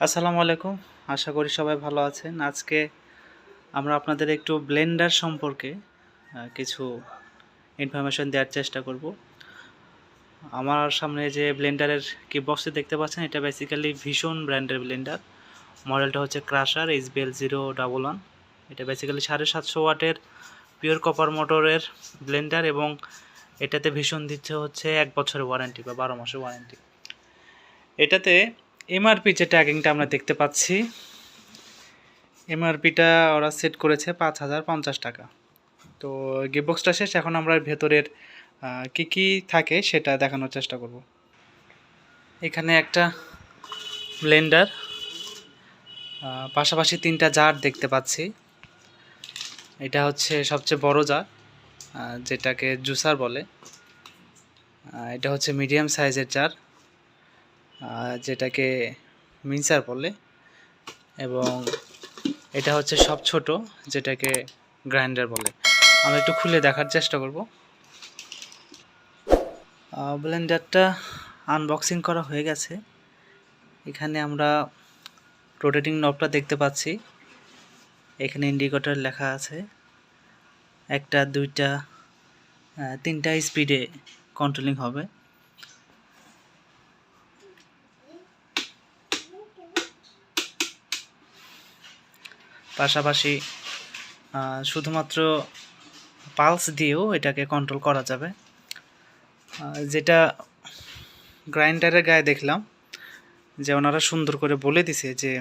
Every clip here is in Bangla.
আসসালামু আলাইকুম। আশা করি সবাই ভালো আছেন। আজকে আমরা আপনাদের একটু ব্লেন্ডার সম্পর্কে কিছু ইনফরমেশন দেওয়ার চেষ্টা করব। আমার সামনে যে ব্লেন্ডারের কি বক্সটি দেখতে পাচ্ছেন, এটা বেসিক্যালি ভীষণ ব্র্যান্ডের ব্লেন্ডার মডেলটা হচ্ছে crusher H BL zero double one এটা বেসিক্যালি সাড়ে সাতশো ওয়াটের পিওর কপার মোটরের ব্লেন্ডার এবং এটাতে ভীষণ দিচ্ছে হচ্ছে এক বছরের ওয়ারেন্টি বা বারো মাসের ওয়ারেন্টি এটাতে এমআরপি যে ট্যাগিংটা আমরা দেখতে পাচ্ছি এমআরপিটা ওরা সেট করেছে পাঁচ হাজার পঞ্চাশ টাকা। তো গিফটবক্সটা শেষ, এখন আমরা ভেতরের কি কি থাকে সেটা দেখানোর চেষ্টা করব। এখানে একটা ব্লেন্ডার পাশাপাশি তিনটা জার দেখতে পাচ্ছি। এটা হচ্ছে সবচেয়ে বড় জার যেটাকে জুসার বলে। এটা হচ্ছে মিডিয়াম সাইজের জার। যেটাকে মিন্সার বলে, এবং এটা হচ্ছে সব ছোট, যেটাকে গ্রাইন্ডার বলে। আমরা একটু খুলে দেখার চেষ্টা করব। ব্লেন্ডারটা আনবক্সিং করা হয়ে গেছে। এখানে আমরা রোটেটিং নবটা দেখতে পাচ্ছি। এখানে ইন্ডিকেটর লেখা আছে। একটা, দুইটা তিনটা স্পিডে কন্ট্রোলিং হবে। পাশাপাশি শুধুমাত্র পালস দিয়েও এটাকে কন্ট্রোল করা যাবে। যেটা গ্রাইন্ডারের গায়ে দেখলাম যে ওনারা সুন্দর করে বলে দিছে যে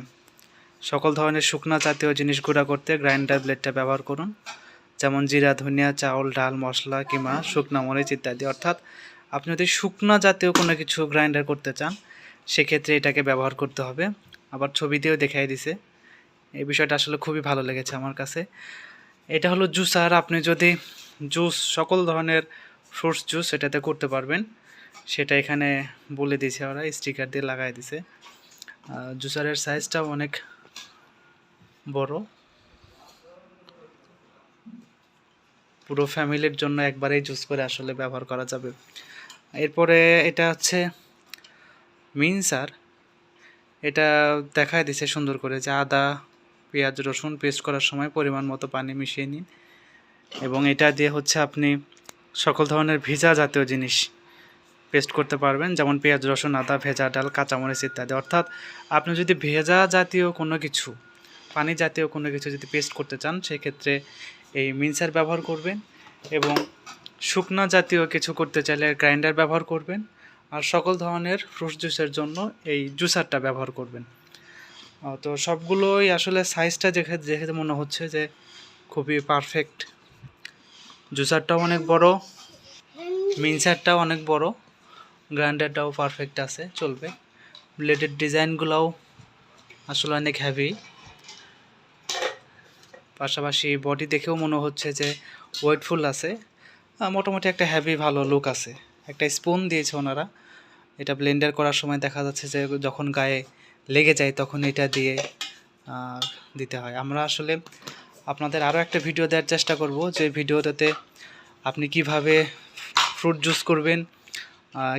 সকল ধরনের শুকনা জাতীয় জিনিস গুঁড়া করতে গ্রাইন্ডার ব্লেডটা ব্যবহার করুন। যেমন জিরা, ধনিয়া, চাউল, ডাল, মশলা কিংবা শুকনা মরিচ ইত্যাদি। অর্থাৎ আপনি যদি শুকনা জাতীয় কোনো কিছু গ্রাইন্ডার করতে চান, সেক্ষেত্রে এটাকে ব্যবহার করতে হবে। আবার ছবি দিয়েও দেখাই দিছে। এই বিষয়টা আসলে খুবই ভালো লেগেছে আমার কাছে। এটা হলো জুসার আপনি যদি জুস, সকল ধরনের ফ্রুটস জুস এটাতে করতে পারবেন। সেটা এখানে বলে দিয়েছে ওরা স্টিকার দিয়ে লাগাই দিছে। জুসারের সাইজটাও অনেক বড়। পুরো ফ্যামিলির জন্য একবারেই জুস করে আসলে ব্যবহার করা যাবে। এরপরে এটা হচ্ছে মিনসার এটা দেখায় দিছে সুন্দর করে যে আদা পেঁয়াজ, রসুন পেস্ট করার সময় পরিমাণ মতো পানি মিশিয়ে নিন এবং এটা দিয়ে হচ্ছে আপনি সকল ধরনের ভিজা জাতীয় জিনিস পেস্ট করতে পারবেন, যেমন পেঁয়াজ, রসুন, আদা, ভেজা ডাল, কাঁচামরিচ ইত্যাদি। অর্থাৎ আপনি যদি ভেজা জাতীয় কোনো কিছু, পানি জাতীয় কোনো কিছু যদি পেস্ট করতে চান, সেক্ষেত্রে এই মিক্সার ব্যবহার করবেন এবং শুকনা জাতীয় কিছু করতে চাইলে গ্রাইন্ডার ব্যবহার করবেন আর সকল ধরনের ফ্রুট জুসের জন্য এই জুসারটা ব্যবহার করবেন। তো সবগুলোই আসলে সাইজটা দেখে দেখে মনে হচ্ছে যে খুবই পারফেক্ট জুসারটাও অনেক বড়, মিনসারটাও অনেক বড়, গ্রাইন্ডারটাও পারফেক্ট আছে, চলবে। ব্লেডের ডিজাইনগুলোও আসলে অনেক হ্যাভি পাশাপাশি বডি দেখেও মনে হচ্ছে যে ওয়েটফুল আছে। মোটামুটি একটা হ্যাভি ভালো লুক আছে। একটা স্পুন দিয়েছে ওনারা। এটা ব্লেন্ডার করার সময় দেখা যাচ্ছে যে যখন গায়ে লেগে যায়, তখন এটা দিয়ে দিতে হয়। আমরা আসলে আপনাদের আরও একটা ভিডিও দেওয়ার চেষ্টা করব, যে ভিডিওটাতে আপনি কীভাবে ফ্রুট জুস করবেন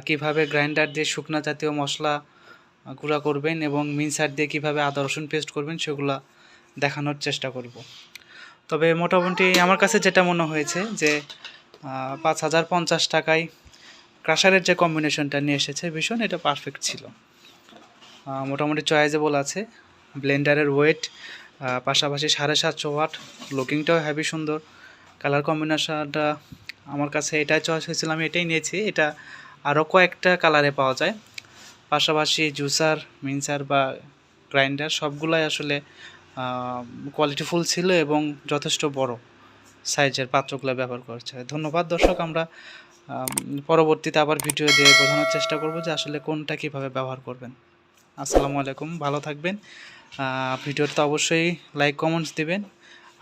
কীভাবে গ্রাইন্ডার দিয়ে শুকনা জাতীয় মশলা গুঁড়া করবেন এবং মিনসার দিয়ে কীভাবে আদা, রসুন পেস্ট করবেন, সেগুলো দেখানোর চেষ্টা করব। তবে মোটামুটি আমার কাছে যেটা মনে হয়েছে যে পাঁচ হাজার পঞ্চাশ টাকায় ক্রাশারের যে কম্বিনেশনটা নিয়ে এসেছে, ভীষণ এটা পারফেক্ট ছিল। মোটামুটি চয়েজেবল আছে। ব্লেন্ডারের ওয়েট পাশাপাশি সাড়ে সাতশো ওয়াট লুকিংটাও হেভি সুন্দর। কালার কম্বিনেশনটা আমার কাছে এটাই চয়েস হয়েছিল, আমি এটাই নিয়েছি। এটা আরও কয়েকটা কালারে পাওয়া যায়। পাশাপাশি জুসার মিনসার বা গ্রাইন্ডার সবগুলাই আসলে কোয়ালিটিফুল ছিল এবং যথেষ্ট বড় সাইজের পাত্রগুলো ব্যবহার করছে। ধন্যবাদ দর্শক, আমরা পরবর্তীতে আবার ভিডিও দিয়ে বোঝানোর চেষ্টা করব যে আসলে কোনটা কীভাবে ব্যবহার করবেন। আসসালামু আলাইকুম, ভালো থাকবেন। ভিডিওটা অবশ্যই লাইক কমেন্টস দিবেন।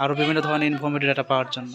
আরও বিভিন্ন ধরনের ইনফরমেটিভ ডাটা পাওয়ার জন্য।